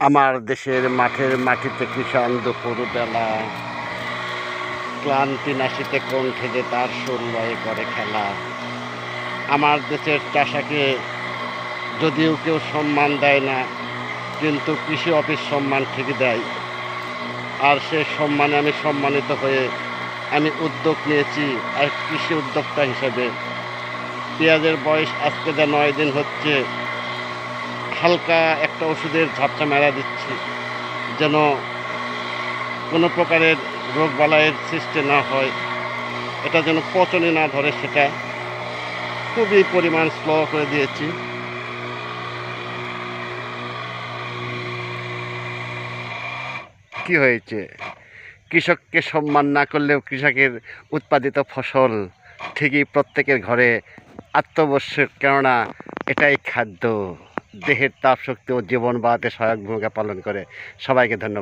আমার দেশের মাঠের মাটিতে কিষান দুপুর বেলা। ক্লান্তি নাশিতে কণ্ঠে যে তার সুর লয়ে করে খেলা। আমার দেশের চাষাকে যদিও কেউ সম্মান দেয় না, কিন্তু কৃষি অফিস সম্মান ঠিক দেয়। আর সে সম্মানে আমি সম্মানিত হয়ে আমি উদ্যোগ নিয়েছি এক কৃষি উদ্যোক্তা হিসেবে। পেঁয়াজের বয়স আজকে যা নয় দিন হচ্ছে হালকা একটা ওষুধের ঝাপটা মেরা দিচ্ছি, যেন কোনো প্রকারের রোগ বালাইয়ের সৃষ্টি না হয়। এটা যেন পচনে না ধরে সেটা খুবই পরিমাণ স্লো করে দিয়েছি। কি হয়েছে? কৃষককে সম্মান না করলেও কৃষকের উৎপাদিত ফসল ঠিকই প্রত্যেকের ঘরে আত্মবশ্যক, কেননা এটাই খাদ্য। দেহের তাপ শক্তি ও জীবন বাড়াতে সহায়ক ভূমিকা পালন করে। সবাইকে ধন্যবাদ।